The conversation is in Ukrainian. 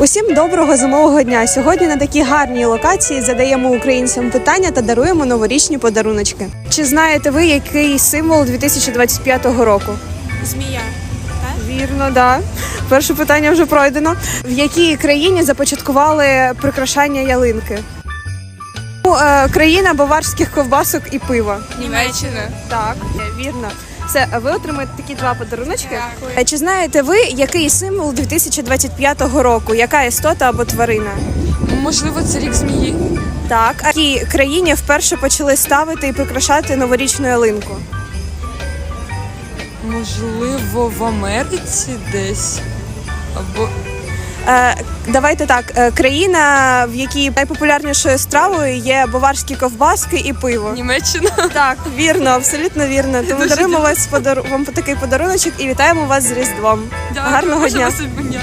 Усім доброго зимового дня. Сьогодні на такій гарній локації задаємо українцям питання та даруємо новорічні подаруночки. Чи знаєте ви, який символ 2025 року? Змія. Вірно, да. Перше питання вже пройдено. В якій країні започаткували прикрашання ялинки? Ну, е, Країна баварських ковбасок і пива. Німеччина. Так, вірно. Все, ви отримаєте такі два подаруночки. Дякую. Е, Чи знаєте ви, який символ 2025 року? Яка істота або тварина? Можливо, це рік змії. Так, а в якій країні вперше почали ставити і прикрашати новорічну ялинку? Можливо, в Америці десь. Або давайте так, е, країна, в якій найпопулярнішою стравою є баварські ковбаски і пиво. Німеччина. Так, вірно, абсолютно вірно. Тому даримо даруємо вас подар... вам такий подаруночок і вітаємо вас з Різдвом. Гарного Можна дня.